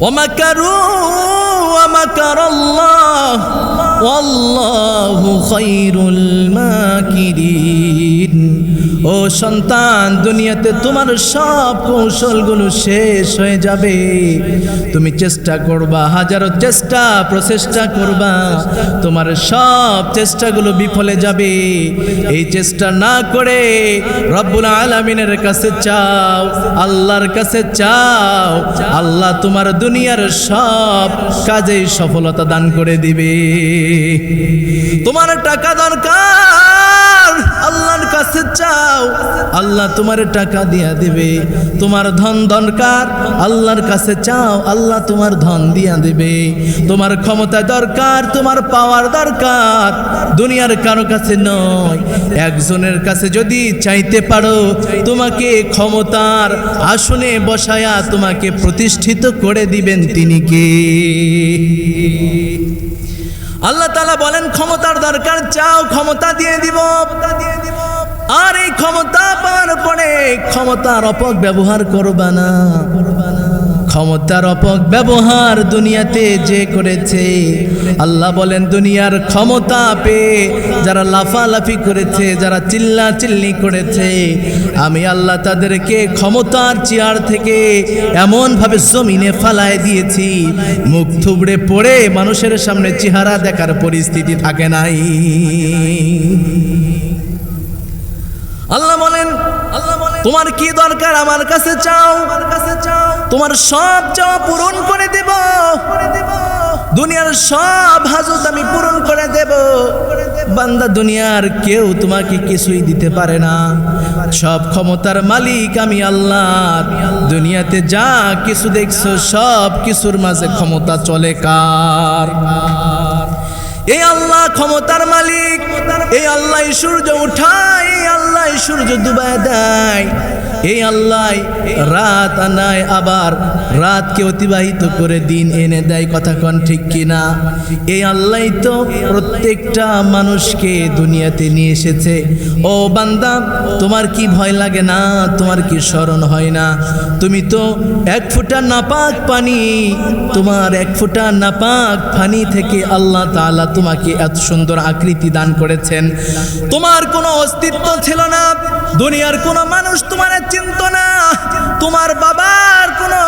ومكروا ومكر الله والله خير الماكرين. ও সন্তান, দুনিয়াতে তোমার সব কৌশলগুলো শেষ হয়ে যাবে। তুমি চেষ্টা করবা, হাজারো চেষ্টা, প্রচেষ্টা করবা, তোমার সব চেষ্টাগুলো বিফলে যাবে। এই চেষ্টা না করে রব্বুল আলমিনের কাছে চাও, আল্লাহর কাছে চাও, আল্লাহ তোমার দুনিয়ার সব কাজেই সফলতা দান করে দিবে। তোমার টাকা দরকার আল্লাহ তোমার টাকা দিয়া দিবে। তোমার ধন দরকার, আল্লাহর কাছে চাও, আল্লাহ তোমার ধন দিয়া দিবে। তোমার ক্ষমতা দরকার, তোমার পাওয়ার দরকার। দুনিয়ার কারও কাছে নয়, একজনের কাছে যদি চাইতে পারো, তোমাকে ক্ষমতার আসনে বসায়া তোমাকে প্রতিষ্ঠিত করে দিবেন তিনি কে? আল্লাহ তালা বলেন, ক্ষমতার দরকার, চাও, ক্ষমতা দিয়ে দিব। আর এই ক্ষমতা পাওয়ার পরে ক্ষমতার অপব্যবহার করবা না। ক্ষমতার অপব্যবহার দুনিয়াতে যে করেছে, আল্লাহ বলেন দুনিয়ার ক্ষমতা পেয়ে যারা লাফালাফি করেছে, যারা চিল্লা চিল্লি করেছে, আমি আল্লাহ তাদেরকে ক্ষমতার চেয়ার থেকে এমনভাবে জমিনে ফালায় দিয়েছি, মুখ থুবড়ে পড়ে মানুষের সামনে চেহারা দেখার পরিস্থিতি থাকে নাই। আল্লাহ বলেন আল্লাহ বলেন তোমার কি দরকার আমার কাছে চাও? আমার কাছে চাও। তোমার সব চাওয়া পূরণ করে দেব। দুনিয়ার সব হাজত আমি পূরণ করে দেব। বান্দা দুনিয়ার কেউ তোমাকে কিছুই দিতে পারে না। সব ক্ষমতার মালিক আমি আল্লাহ। দুনিয়াতে যা কিছু দেখছ সব কিছুর মাঝে ক্ষমতা চলে কার? এই আল্লাহ ক্ষমতার মালিক। এই আল্লাহ সূর্য উঠায় আল্লাহ সূর্য বাদাই এই আল্লাহ রাত আনায় আবার রাতকে অতিবাহিত করে দিন এনে দেয়, কথা কন ঠিক কিনা? এই আল্লাহ তো প্রত্যেকটা মানুষকে দুনিয়াতে নিয়ে এসেছে। ও বান্দা, তোমার কি ভয় লাগে না? তোমার কি স্মরণ হয় না? তুমি তো এক ফোঁটা নাপাক পানি, তোমার এক ফোঁটা নাপাক পানি থেকে আল্লাহ তাআলা তোমাকে এত সুন্দর আকৃতি দান করেছেন। তোমার কোনো অস্তিত্ব ছিল না। দুনিয়ার কোনো মানুষ তোমার চিন্ত না। তোমার বাবার কোনো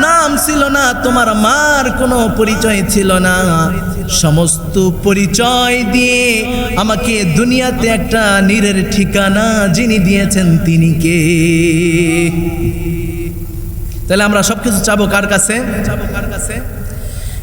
নাম ছিল না, তোমার মার কোনো পরিচয় ছিল না। সমস্ত পরিচয় দিয়ে আমাকে দুনিয়াতে একটা নীরের ঠিকানা যিনি দিয়েছেন তিনি কে? তাহলে আমরা সবকিছু চাবো কার কাছে? চাবো কার কাছে?